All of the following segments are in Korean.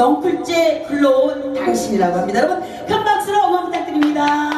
넝쿨째 불러온 당신이라고 합니다. 여러분 큰 박수로 응원 부탁드립니다.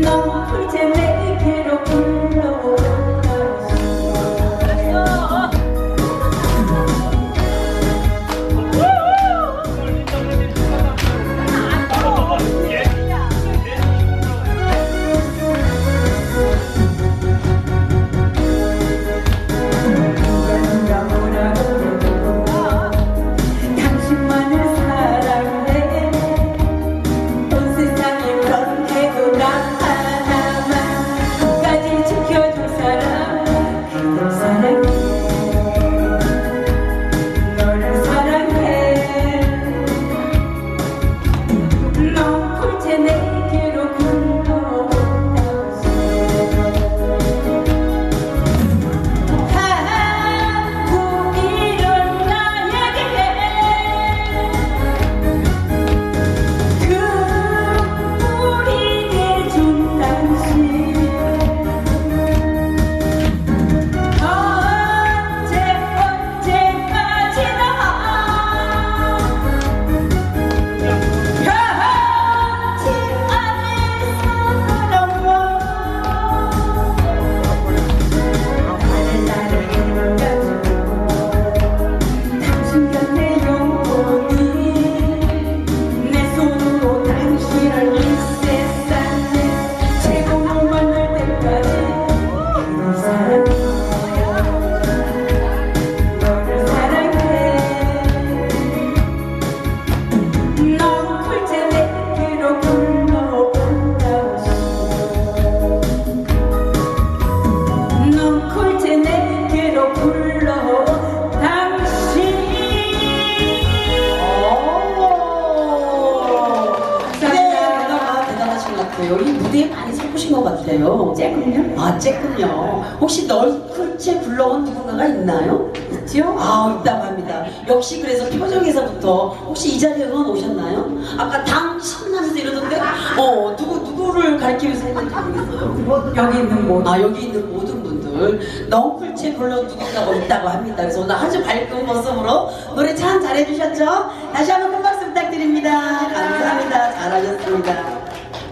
너 이제 내게로 불러 같아요. 이 무대에 많이 서보신 것 같아요. 쬐끔요? 아, 쬐끔요. 혹시 널쿨째 불러온 누군가가 있나요? 있죠? 아, 있다고 합니다. 역시 그래서 표정에서부터 혹시 이 자리에 응원 오셨나요? 아까 당신 하면서 이러던데, 어, 누구, 누구를 가리키면서 했는지 모르겠어요. 여기 있는 모든 아, 여기 있는 모든 분들, 넝쿨째 불러 누군가가 있다고 합니다. 그래서 오늘 아주 밝은 모습으로 노래 참 잘해주셨죠? 다시 한번 큰 박수 부탁드립니다. 감사합니다. 잘하셨습니다.